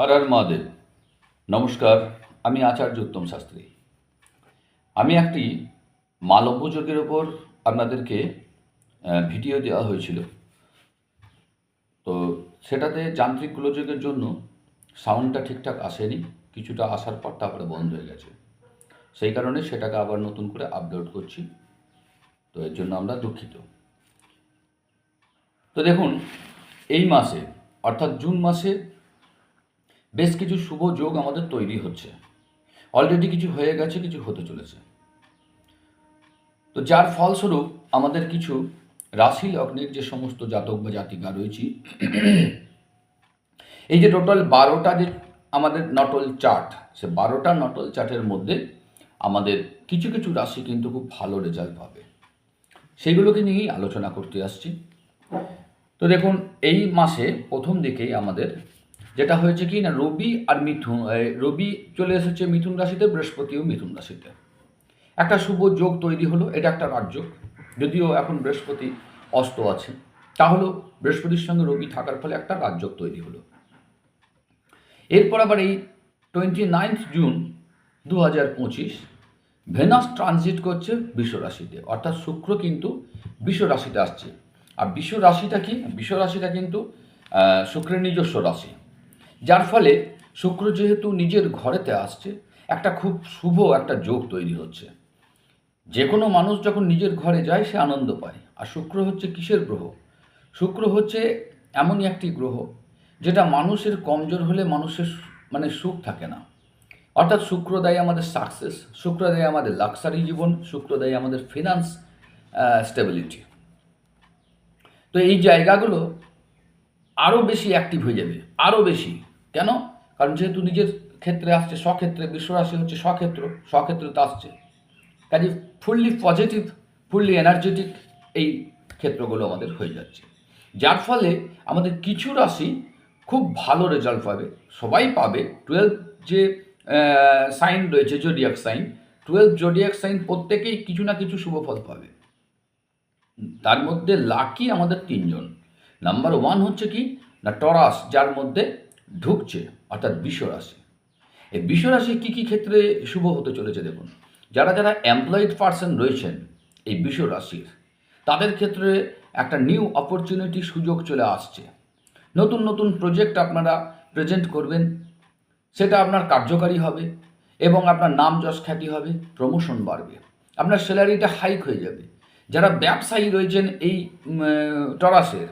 হর হর মহাদেব। নমস্কার, আমি আচার্য উত্তম শাস্ত্রী। আমি একটি মালব্য যোগের ওপর আপনাদেরকে ভিডিও দেওয়া হয়েছিল। তো সেটাতে যান্ত্রিক গোলযোগের জন্য সাউন্ডটা ঠিকঠাক আসেনি, কিছুটা আসার পর তারপরে বন্ধ হয়ে গেছে। সেই কারণে সেটাকে আবার নতুন করে আপলোড করছি। তো এর জন্য আমরা দুঃখিত। তো দেখুন, এই মাসে, অর্থাৎ জুন মাসে বেশ কিছু শুভ যোগ আমাদের তৈরি হচ্ছে। অলরেডি কিছু হয়ে গেছে, কিছু হতে চলেছে। তো যার ফলস্বরূপ আমাদের কিছু রাশি লগ্নের যে সমস্ত জাতক বা জাতিকা রয়েছি, এই যে টোটাল বারোটা যে আমাদের নটল চার্ট সে বারোটা নটল চার্টের মধ্যে আমাদের কিছু কিছু রাশি কিন্তু খুব ভালো রেজাল্ট পাবে। সেইগুলোকে নিয়েই আলোচনা করতে আসছি। তো দেখুন, এই মাসে প্রথম দিকেই আমাদের যেটা হয়েছে কি না, রবি আর মিথুন রবি চলে এসেছে মিথুন রাশিতে বৃহস্পতিও মিথুন রাশিতে। একটা শুভ যোগ তৈরি হলো, এটা একটা রাজ্য। যদিও এখন বৃহস্পতি অস্ত আছে তাহলেও বৃহস্পতির সঙ্গে রবি থাকার ফলে একটা রাজ্য তৈরি হলো। এরপর আবার এই টোয়েন্টি নাইনথ জুন দু হাজার পঁচিশ, ভেনাস ট্রানজিট করছে বিশ্ব রাশিতে। অর্থাৎ শুক্র কিন্তু বিশ্ব রাশিতে আসছে। আর বিশ্ব রাশিটা কি? বিশ্ব রাশিটা কিন্তু শুক্রের নিজস্ব রাশি। যার ফলে শুক্র যেহেতু নিজের ঘরেতে আসছে, একটা খুব শুভ একটা যোগ তৈরি হচ্ছে। যে কোনো মানুষ যখন নিজের ঘরে যায়, সে আনন্দ পায়। আর শুক্র হচ্ছে কিসের গ্রহ? শুক্র হচ্ছে এমনই একটি গ্রহ, যেটা মানুষের কমজোর হলে মানুষের মানে সুখ থাকে না। অর্থাৎ শুক্র দেয় আমাদের সাকসেস শুক্র দেয় আমাদের লাক্সারি জীবন, শুক্র দেয় আমাদের ফিনান্স স্টেবিলিটি তো এই জায়গাগুলো আরও বেশি অ্যাক্টিভ হয়ে যাবে আরও বেশি। কেন? কারণ যেহেতু নিজের ক্ষেত্রে আসছে, স্বক্ষেত্রে, বিশ্বরাশি হচ্ছে স্বক্ষেত্র স্বক্ষেত্রতে আসছে। কাজে ফুললি পজিটিভ ফুললি এনার্জেটিক এই ক্ষেত্রগুলো আমাদের হয়ে যাচ্ছে। যার ফলে আমাদের কিছু রাশি খুব ভালো রেজাল্ট পাবে। সবাই পাবে। টুয়েলভ যে সাইন রয়েছে zodiac sign twelve zodiac sign প্রত্যেকেই কিছু না কিছু শুভ ফল পাবে। তার মধ্যে লাকি আমাদের তিনজন। নাম্বার ওয়ান হচ্ছে কি? না টরাস যার মধ্যে ঢুকছে, অর্থাৎ বিশ্বরাশি। এই বিশ্বরাশি কী কী ক্ষেত্রে শুভ হতে চলেছে দেখুন, যারা যারা এমপ্লয়েড পার্সন রয়েছেন এই বিশ্বরাশির, তাদের ক্ষেত্রে একটা নিউ অপরচুনিটি সুযোগ চলে আসছে। নতুন নতুন প্রজেক্ট আপনারা প্রেজেন্ট করবেন, সেটা আপনার কার্যকারী হবে এবং আপনার নাম যশ খ্যাতি হবে প্রমোশন বাড়বে। আপনার স্যালারিটা হাইক হয়ে যাবে। যারা ব্যবসায়ী রয়েছেন এই টরাসের,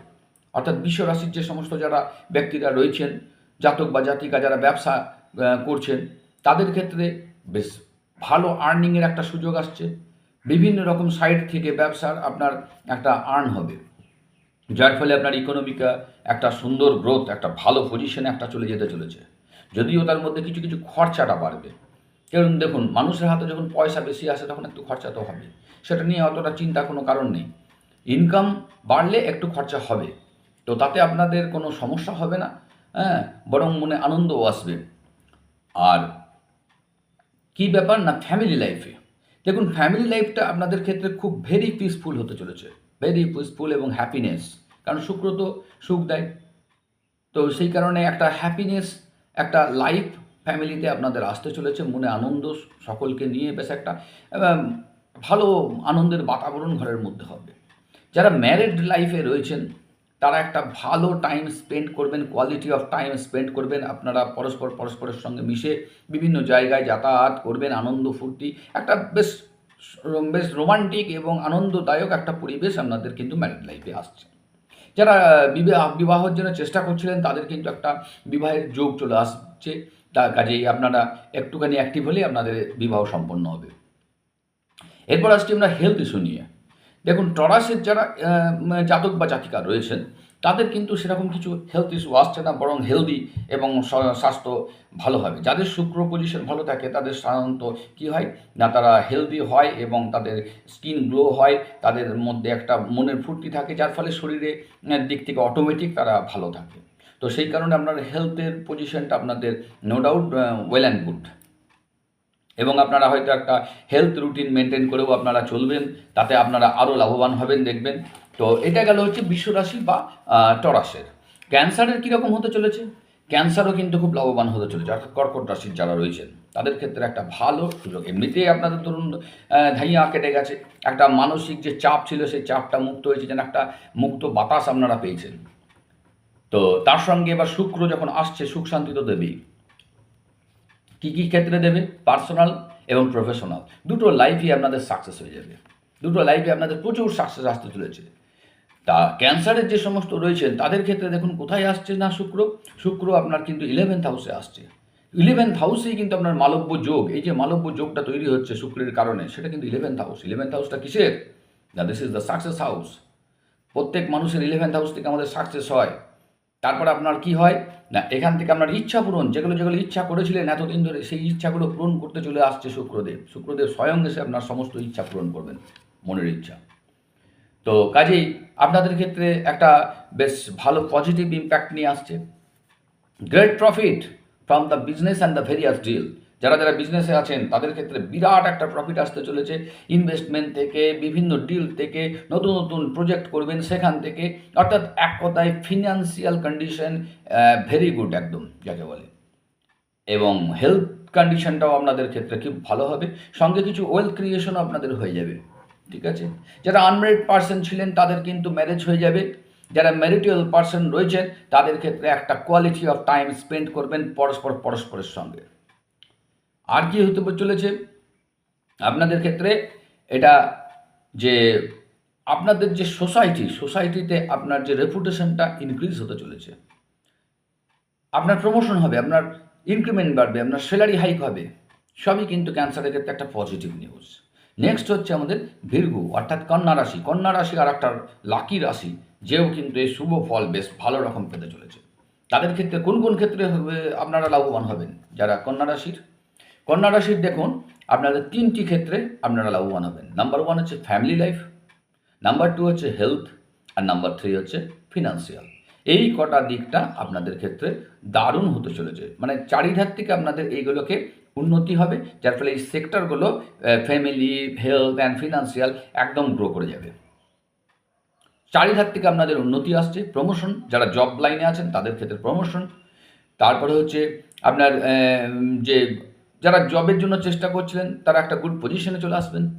অর্থাৎ বিশ্ব রাশির যে সমস্ত যারা ব্যক্তিরা রয়েছেন জাতক বা জাতিকা যারা ব্যবসা করছেন, তাদের ক্ষেত্রে বেশ ভালো আর্নিংয়ের একটা সুযোগ আসছে। বিভিন্ন রকম সাইড থেকে ব্যবসার আপনার একটা আর্ন হবে। যার ফলে আপনার ইকোনমিকা একটা সুন্দর গ্রোথ একটা ভালো পজিশনে একটা চলে যেতে চলেছে। যদিও তার মধ্যে কিছু কিছু খরচাটা বাড়বে। কারণ দেখুন, মানুষের হাতে যখন পয়সা বেশি আসে, তখন একটু খরচা তো হবে। সেটা নিয়ে অতটা চিন্তা কোনো কারণ নেই। ইনকাম বাড়লে একটু খরচা হবে। তো তাতে আপনাদের কোনো সমস্যা হবে না। হ্যাঁ বরং মনে আনন্দও আসবে। আর কি ব্যাপার না ফ্যামিলি লাইফে দেখুন ফ্যামিলি লাইফটা আপনাদের ক্ষেত্রে খুব ভেরি পিসফুল হতে চলেছে। ভেরি পিসফুল এবং হ্যাপিনেস কারণ শুক্র তো সুখ দেয়। তো সেই কারণে একটা হ্যাপিনেস একটা লাইফ ফ্যামিলিতে আপনাদের আসতে চলেছে। মনে আনন্দ সকলকে নিয়ে বেশ একটা ভালো আনন্দের বাতাবরণ ঘরের মধ্যে হবে। যারা ম্যারিড লাইফে রয়েছেন তারা একটা ভালো টাইম স্পেন্ড করবেন কোয়ালিটি অফ টাইম স্পেন্ড করবেন, আপনারা পরস্পর, পরস্পরের সঙ্গে মিশে বিভিন্ন জায়গায় যাতায়াত করবেন, আনন্দ ফুর্তি, একটা বেশ বেশ রোমান্টিক এবং আনন্দদায়ক একটা পরিবেশ আপনাদের কিন্তু ম্যারিড লাইফে আসছে। যারা বিবাহ, বিবাহের জন্য চেষ্টা করছিলেন, তাদের কিন্তু একটা বিবাহের যোগ চলে আসছে। তার কাজেই আপনারা একটুখানি অ্যাক্টিভ হলে আপনাদের বিবাহ সম্পন্ন হবে। এরপর আসছি আমরা হেলথ ইস্যু নিয়ে। দেখুন, টরাসের যারা জাতক বা জাতিকা রয়েছেন, তাদের কিন্তু সেরকম কিছু হেলথ ইস্যু আসছে না, বরং হেলদি এবং স্বাস্থ্য ভালো হবে। যাদের শুক্র পজিশন ভালো থাকে, তাদের সাধারণত কী হয়? না, তারা হেলদি হয় এবং তাদের স্কিন গ্লো হয়, তাদের মধ্যে একটা মনের ফুর্তি থাকে, যার ফলে শরীরে দিক থেকে অটোমেটিক তারা ভালো থাকে। তো সেই কারণে আপনার হেলথের পজিশনটা আপনাদের no doubt well and good এবং আপনারা হয়তো একটা হেলথ রুটিন মেনটেন করেও আপনারা চলবেন, তাতে আপনারা আরও লাভবান হবেন, দেখবেন। তো এটা গেল হচ্ছে বিশ্বরাশি বা টরাসের। ক্যান্সারের কীরকম হতে চলেছে? ক্যান্সারও কিন্তু খুব লাভবান হতে চলেছে, অর্থাৎ কর্কট রাশির যারা রয়েছেন, তাদের ক্ষেত্রে একটা ভালো সুযোগ। এমনিতেই আপনাদের ধরুন ধাইয়া কেটে গেছে, একটা মানসিক যে চাপ ছিল, সেই চাপটা মুক্ত হয়েছে যেন একটা মুক্ত বাতাস আপনারা পেয়েছেন। তো তার সঙ্গে এবার শুক্র যখন আসছে, সুখ শান্তি তো দেবেই। কী কী ক্ষেত্রে দেবে? পার্সোনাল এবং প্রফেশনাল দুটো লাইফই আপনাদের সাকসেস হয়ে যাবে। দুটো লাইফে আপনাদের প্রচুর সাকসেস আসতে চলেছে। তা ক্যান্সারের যে সমস্ত রয়েছেন তাদের ক্ষেত্রে দেখুন কোথায় আসছে না শুক্র? শুক্র আপনার কিন্তু ইলেভেন্থ হাউসে আসছে। ইলেভেন্থ হাউসেই কিন্তু আপনার মালব্য যোগ। এই যে মালব্য যোগটা তৈরি হচ্ছে শুক্রের কারণে, সেটা কিন্তু ইলেভেন্থ হাউস ইলেভেন্থ হাউসটা কিসের? না this is the success house প্রত্যেক মানুষের ইলেভেন্থ হাউস থেকে আমাদের সাকসেস হয়। তারপরে আপনার কি হয়? না, এখান থেকে আপনার ইচ্ছা পূরণ, যেগুলো যেগুলো ইচ্ছা করেছিলেন এতদিন ধরে, সেই ইচ্ছাগুলো পূরণ করতে চলে আসছে শুক্রদেব। শুক্রদেব স্বয়ং এসে আপনার সমস্ত ইচ্ছা পূরণ করবেন, মনের ইচ্ছা। তো কাজেই আপনাদের ক্ষেত্রে একটা বেশ ভালো পজিটিভ ইম্প্যাক্ট নিয়ে আসছে। Great profit from the business and the various deal যারা যারা বিজনেসে আছেন, তাদের ক্ষেত্রে বিরাট একটা প্রফিট আসতে চলেছে। ইনভেস্টমেন্ট থেকে, বিভিন্ন ডিল থেকে, নতুন নতুন প্রজেক্ট করবেন সেখান থেকে। অর্থাৎ এক কথায় ফিনান্সিয়াল কন্ডিশন ভেরি গুড একদম, যাকে বলে। এবং হেলথ কন্ডিশনটাও আপনাদের ক্ষেত্রে খুব ভালো হবে। সঙ্গে কিছু ওয়েলথ ক্রিয়েশনও আপনাদের হয়ে যাবে, ঠিক আছে? যারা আনম্যারিড পার্সন ছিলেন, তাদের কিন্তু ম্যারেজ হয়ে যাবে। যারা ম্যারিটাল পার্সন রয়েছেন, তাদের ক্ষেত্রে একটা কোয়ালিটি অফ টাইম স্পেন্ড করবেন পরস্পর, পরস্পরের সঙ্গে। আর কি হতে চলেছে? আপনাদের ক্ষেত্রে এটা যে আপনাদের যে সোসাইটি সোসাইটিতে আপনার যে রেপুটেশনটা ইনক্রিজ হতে চলেছে। আপনার প্রমোশন হবে, আপনার ইনক্রিমেন্ট বাড়বে, আপনার স্যালারি হাইক হবে, সবই কিন্তু ক্যান্সারের ক্ষেত্রে একটা পজিটিভ নিউজ নেক্সট হচ্ছে আমাদের ভীর্গু, অর্থাৎ কন্যা রাশি। কন্যা রাশি আর একটা লাকি রাশি, যেও কিন্তু এই শুভ ফল বেশ ভালো রকম পেতে চলেছে। তাদের ক্ষেত্রে কোন কোন ক্ষেত্রে আপনারা লাভবান হবেন? যারা কন্যা রাশির কন্যা রাশির দেখুন, আপনাদের তিনটি ক্ষেত্রে আপনারা লাভবান হবেন। নাম্বার ওয়ান হচ্ছে ফ্যামিলি লাইফ নাম্বার টু হচ্ছে হেলথ আর নাম্বার থ্রি হচ্ছে ফিনান্সিয়াল এই কটা দিকটা আপনাদের ক্ষেত্রে দারুণ হতে চলেছে। মানে চারিধার থেকে আপনাদের এইগুলোকে উন্নতি হবে, যার ফলে এই সেক্টরগুলো ফ্যামিলি হেলথ অ্যান্ড ফিনান্সিয়াল একদম গ্রো করে যাবে। চারিধার থেকে আপনাদের উন্নতি আসছে প্রমোশন যারা জব লাইনে আছেন তাদের ক্ষেত্রে প্রমোশন তারপরে হচ্ছে আপনার যে যারা জবের জন্য চেষ্টা করছিলেন, তারা একটা গুড পজিশনে চলে আসবেন।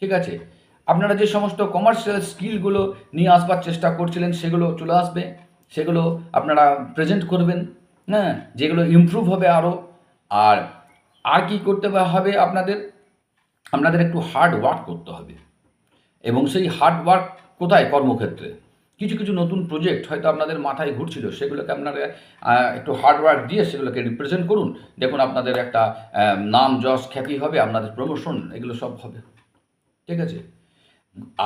ঠিক আছে? আপনারা যে সমস্ত কমার্শিয়াল স্কিলগুলো নিয়ে আসবার চেষ্টা করছিলেন, সেগুলো চলে আসবে। সেগুলো আপনারা প্রেজেন্ট করবেন হ্যাঁ? যেগুলো ইমপ্রুভ হবে আরও আর আর কি করতে হবে আপনাদের? আপনাদের একটু হার্ড ওয়ার্ক করতে হবে। এবং সেই হার্ড ওয়ার্ক কোথায় কর্মক্ষেত্রে? কিছু কিছু নতুন প্রজেক্ট হয়তো আপনাদের মাথায় ঘুরছিল, সেগুলোকে আপনারা একটু হার্ডওয়ার্ক দিয়ে সেগুলোকে রিপ্রেজেন্ট করুন। দেখুন আপনাদের একটা নাম যশ খ্যাতি হবে, আপনাদের প্রমোশন এগুলো সব হবে। ঠিক আছে?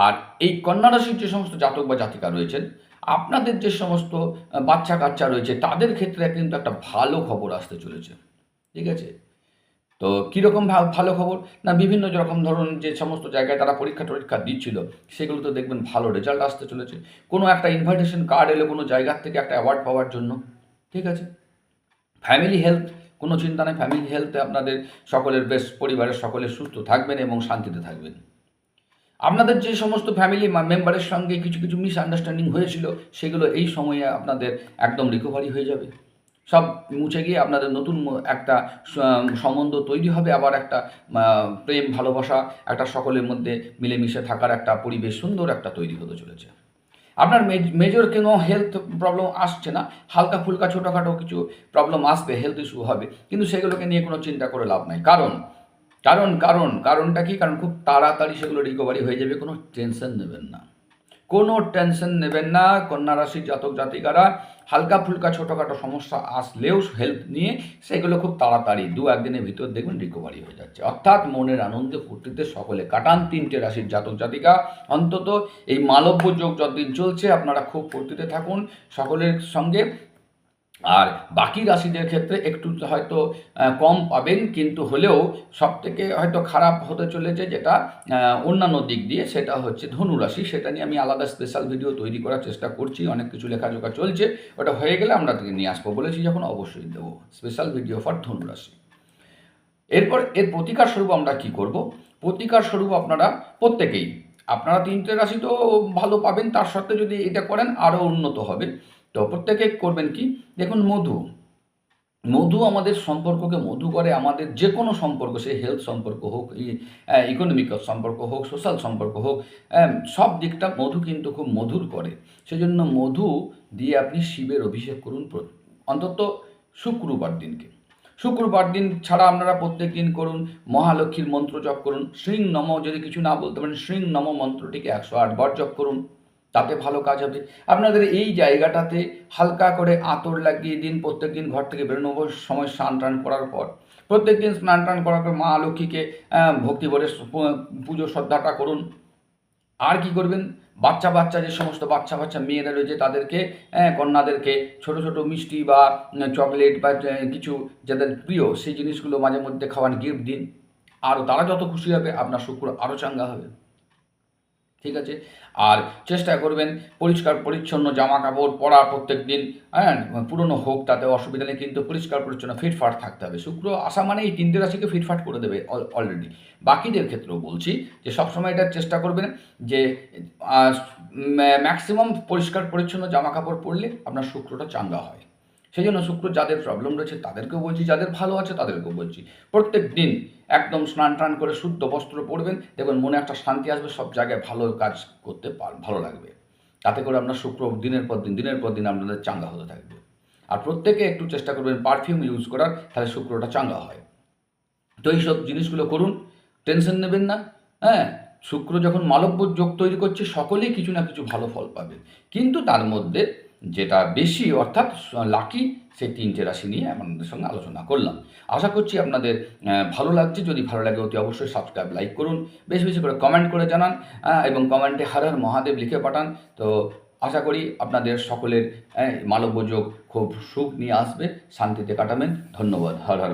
আর এই কন্যা রাশির যে সমস্ত জাতক বা জাতিকা রয়েছেন, আপনাদের যে সমস্ত বাচ্চা কাচ্চা রয়েছে, তাদের ক্ষেত্রে কিন্তু একটা ভালো খবর আসতে চলেছে। ঠিক আছে? তো কীরকম ভালো খবর? না, বিভিন্ন রকম ধরুন যে সমস্ত জায়গায় তারা পরীক্ষা টরীক্ষা দিচ্ছিল, সেগুলো তো দেখবেন ভালো রেজাল্ট আসতে চলেছে। কোনো একটা ইনভাইটেশন কার্ড এলো কোনো জায়গার থেকে একটা অ্যাওয়ার্ড পাওয়ার জন্য, ঠিক আছে? ফ্যামিলি হেলথ কোনো চিন্তা নেই ফ্যামিলি হেলথে আপনাদের সকলের বেশ, পরিবারের সকলে সুস্থ থাকবেন এবং শান্তিতে থাকবেন। আপনাদের যে সমস্ত ফ্যামিলি মেম্বারের সঙ্গে কিছু কিছু মিসআন্ডারস্ট্যান্ডিং হয়েছিল, সেগুলো এই সময়ে আপনাদের একদম রিকভারি হয়ে যাবে। সব মুছে গিয়ে আপনাদের নতুন একটা সম্বন্ধ তৈরি হবে। আবার একটা প্রেম, ভালোবাসা, একটা সকলের মধ্যে মিলেমিশে থাকার একটা পরিবেশ সুন্দর একটা তৈরি হতে চলেছে। আপনার মেজর কোনো হেলথ প্রবলেম আসছে না? হালকা ফুলকা ছোটোখাটো কিছু প্রবলেম আসবে হেলথ ইস্যু হবে। কিন্তু সেগুলোকে নিয়ে কোনো চিন্তা করে লাভ নাই। কারণ কারণ কারণ, কারণটা কি? কারণ খুব তাড়াতাড়ি সেগুলো রিকভারি হয়ে যাবে, কোনো টেনশন নেবেন না। কোনো টেনশন নেবেন না, কন্যা রাশির জাতক জাতিকারা। হালকা ফুলকা ছোটোখাটো সমস্যা আসলেও হেল্প নিয়ে সেগুলো খুব তাড়াতাড়ি দু একদিনের ভিতর দেখবেন রিকভারি হয়ে যাচ্ছে। অর্থাৎ মনের আনন্দে ফুর্তিতে সকলে কাটান তিনটে রাশির জাতক জাতিকা। অন্তত এই মালব্য যোগ যতদিন চলছে আপনারা খুব ফুর্তিতে থাকুন। সকলের সঙ্গে আর বাকি রাশিদের ক্ষেত্রে একটু হয়তো কম পাবেন, কিন্তু হলেও সব থেকে হয়তো খারাপ হতে চলেছে যেটা অন্যান্য দিক দিয়ে, সেটা হচ্ছে ধনু রাশি। সেটা নিয়ে আমি আলাদা স্পেশাল ভিডিও তৈরি করার চেষ্টা করছি, অনেক কিছু লেখাজোখা চলছে। ওটা হয়ে গেলে আমরা তাকে নিয়ে আসব বলেছি যখন, অবশ্যই দেবো। স্পেশাল ভিডিও ফর ধনু রাশি। এরপর এর প্রতিকার স্বরূপ আমরা কি করব? প্রতিকার স্বরূপ আপনারা প্রত্যেকেই, আপনারা তিনটে রাশি তো ভালো পাবেন, তার সাথে যদি এটা করেন, আরও উন্নত হবে। তো প্রত্যেকে করবেন কি? দেখুন, মধু। মধু আমাদের সম্পর্ককে মধু করে, আমাদের যে কোনো সম্পর্ক, সে হেলথ সম্পর্ক হোক ইকোনমিক সম্পর্ক হোক সোশ্যাল সম্পর্ক হোক সব দিকটা মধু কিন্তু খুব মধুর করে। সেজন্য মধু দিয়ে আপনি শিবের অভিষেক করুন অন্তত শুক্রবার দিনকে। শুক্রবার দিন ছাড়া আপনারা প্রত্যেক দিন করুন মহালক্ষ্মীর মন্ত্র জপ করুন শ্রীং নম যদি কিছু না বলতে পারেন শ্রীং নম মন্ত্রটিকে একশো আটবার জপ করুন। তাতে ভালো কাজ হবে। আপনাদের এই জায়গাটাতে হালকা করে আতর লাগিয়ে দিন প্রত্যেক দিন ঘর থেকে বেরোনোর সময় স্নান টান করার পর। প্রত্যেক দিন স্নান টান করার পর মা লক্ষ্মীকে ভক্তি ভরে পুজো শ্রদ্ধাটা করুন। আর কি করবেন? বাচ্চা বাচ্চা যে সমস্ত বাচ্চা বাচ্চা মেয়েরা রয়েছে তাদেরকে কন্যাদেরকে ছোট ছোট মিষ্টি বা চকলেট বা কিছু যাদের প্রিয় সেই জিনিসগুলো মাঝে মধ্যে খাওয়ান গিফট দিন। আর তারা যত খুশি হবে, আপনার শুক্র আরও চাঙ্গা হবে। ঠিক আছে? আর চেষ্টা করবেন পরিষ্কার পরিচ্ছন্ন জামা কাপড় পরা প্রত্যেক দিন হ্যাঁ? পুরনো হোক, তাতে অসুবিধা নেই, কিন্তু পরিষ্কার পরিচ্ছন্ন, ফিটফাট থাকতে হবে। শুক্র আসা মানে এই তিনটে রাশিকে ফিটফাট করে দেবে অলরেডি বাকিদের ক্ষেত্রেও বলছি যে, সবসময় এটা চেষ্টা করবেন যে ম্যাক্সিমাম পরিষ্কার পরিচ্ছন্ন জামা কাপড় পরলে আপনার শুক্রটা চাঙ্গা হয়। সেই জন্য শুক্র যাদের প্রবলেম রয়েছে তাদেরকেও বলছি, যাদের ভালো আছে তাদেরকেও বলছি। প্রত্যেক দিন একদম স্নান টান করে শুদ্ধ বস্ত্র পরবেন, দেখবেন মনে একটা শান্তি আসবে, সব জায়গায় ভালো কাজ করতে পার, ভালো লাগবে। তাতে করে আপনার শুক্র দিনের পর দিন, দিনের পর দিন আপনাদের চাঙ্গা হতে থাকবে। আর প্রত্যেকে একটু চেষ্টা করবেন পারফিউম ইউজ করার, তাহলে শুক্রটা চাঙ্গা হয়। তো এইসব জিনিসগুলো করুন টেনশন নেবেন না হ্যাঁ? শুক্র যখন মালব্য যোগ তৈরি করছে, সকলেই কিছু না কিছু ভালো ফল পাবে কিন্তু তার মধ্যে যেটা বেশি অর্থাৎ লাকি সেই তিনটে রাশি নিয়ে আপনাদের সঙ্গে আলোচনা করলাম। আশা করছি আপনাদের ভালো লাগছে। যদি ভালো লাগে অতি অবশ্যই সাবস্ক্রাইব লাইক করুন। বেশি বেশি করে কমেন্ট করে জানান এবং কমেন্টে হর হর মহাদেব লিখে পাঠান। তো আশা করি আপনাদের সকলের মালব্যযোগ খুব সুখ নিয়ে আসবে। শান্তিতে কাটাবেন। ধন্যবাদ। হর হর